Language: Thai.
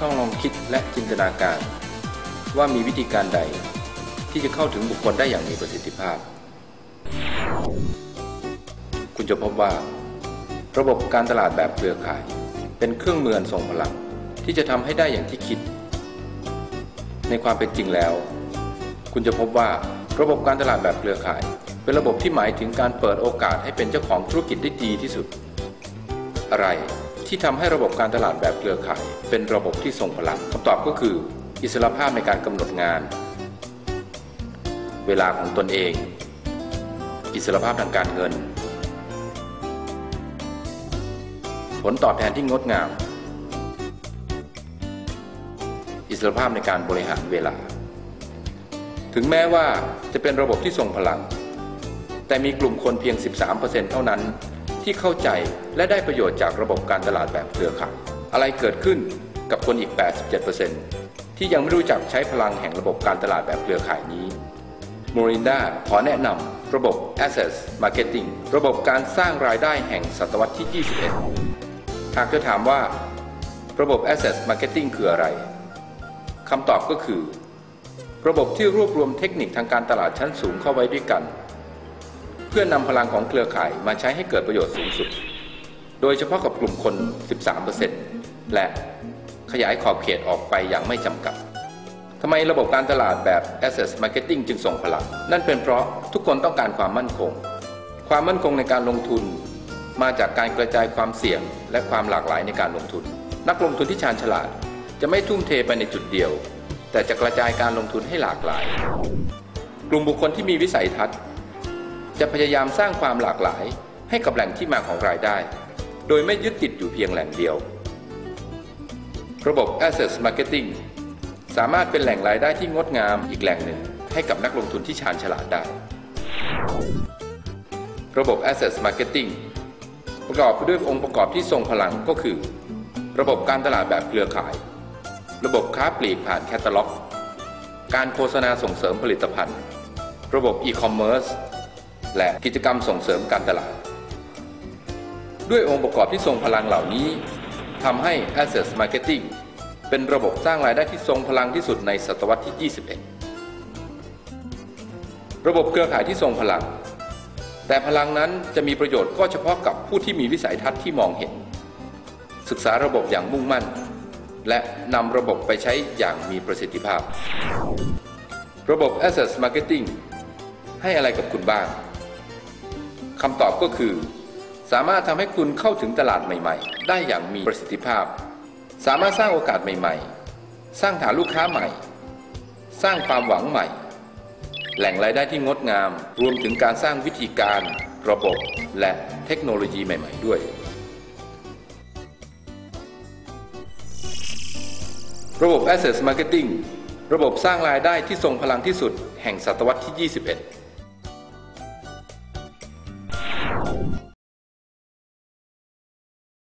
ต้องลองคิดและจินตนาการ ว่ามีวิธีการใด ที่จะเข้าถึงบุคคลได้อย่างมีประสิทธิภาพ คุณจะพบว่า ระบบการตลาดแบบเครือข่าย เป็นเครื่องมืออันทรงพลังที่จะทำให้ได้อย่างที่คิด ในความเป็นจริงแล้ว คุณจะพบว่าระบบการตลาดแบบเครือข่าย เป็นระบบที่หมายถึงการเปิดโอกาสให้เป็นเจ้าของธุรกิจได้ดีที่สุด อะไร ที่ทำให้ระบบการตลาดแบบเครือข่าย เป็นระบบที่ทรงพลังคำตอบก็คือ อิสรภาพในการกำหนดงาน เวลาของตนเอง อิสรภาพทางการเงิน ผลตอบแทนที่งดงาม อิสรภาพในการบริหารเวลา ถึงแม้ว่าจะเป็นระบบที่ทรงพลัง แต่มีกลุ่มคนเพียง 13%เท่านั้น ที่เข้าใจและได้ประโยชน์จากระบบการตลาดแบบเครือข่ายอะไรเกิดขึ้นกับคนอีก 87%ที่ยังไม่รู้จักใช้พลังแห่งระบบการตลาดแบบเครือข่ายนี้โมรินดาขอแนะนำระบบ Access Marketing ระบบการสร้างรายได้แห่งศตวรรษที่ 21 หากจะถามว่า ระบบ Access Marketing คืออะไรคำตอบก็คือ ระบบที่รวบรวมเทคนิคทางการตลาดชั้นสูงเข้าไว้ด้วยกัน เพื่อนำพลังของเครือข่ายมาใช้ให้เกิดประโยชน์สูงสุด โดยเฉพาะกับกลุ่มคน 13%และขยายขอบเขตออกไปอย่างไม่จำกัดทำไมระบบการตลาดแบบ Access Marketing จึงส่งพลัง นั่นเป็นเพราะทุกคนต้องการความมั่นคง ความมั่นคงในการลงทุน มาจากการกระจายความเสี่ยง และความหลากหลายในการลงทุน นักลงทุนที่ชาญฉลาด จะไม่ทุ่มเทไปในจุดเดียว แต่จะกระจายการลงทุนให้หลากหลาย กลุ่มบุคคลที่มีวิสัยทัศน์ จะพยายามสร้างความหลากหลายให้กับแหล่งที่มาของรายได้ โดยไม่ยึดติดอยู่เพียงแหล่งเดียว ระบบ Access Marketing สามารถเป็นแหล่งรายได้ที่งดงามอีกแหล่งหนึ่งให้กับนักลงทุนที่ชาญฉลาดได้ ระบบ Access Marketing ประกอบไปด้วยองค์ประกอบที่ทรงพลังก็คือ ระบบการตลาดแบบเครือข่าย ระบบค้าปลีกผ่านแคตตาล็อก การโฆษณาส่งเสริมผลิตภัณฑ์ ระบบอีคอมเมิร์ซ และกิจกรรมส่งเสริมการตลาด ด้วยองค์ประกอบที่ทรงพลังเหล่านี้ทำให้ Access Marketing เป็นระบบสร้างรายได้ที่ทรงพลังที่สุดในศตวรรษที่ 21 ระบบเครือข่ายที่ทรงพลัง แต่พลังนั้นจะมีประโยชน์ก็เฉพาะกับผู้ที่มีวิสัยทัศน์ที่มองเห็น ศึกษาระบบอย่างมุ่งมั่น และนำระบบไปใช้อย่างมีประสิทธิภาพ ระบบ Access Marketing ให้อะไรกับคุณบ้าง คำตอบก็คือ สามารถทำให้คุณเข้าถึงตลาดใหม่ ๆ ได้อย่างมีประสิทธิภาพ สามารถสร้างโอกาสใหม่ ๆ สร้างฐานลูกค้าใหม่ สร้างความหวังใหม่ แหล่งรายได้ที่งดงาม รวมถึงการสร้างวิธีการ ระบบ และเทคโนโลยีใหม่ ๆ ด้วยระบบ Access Marketing ระบบสร้างรายได้ที่ทรงพลังที่สุดแห่งศตวรรษที่ 21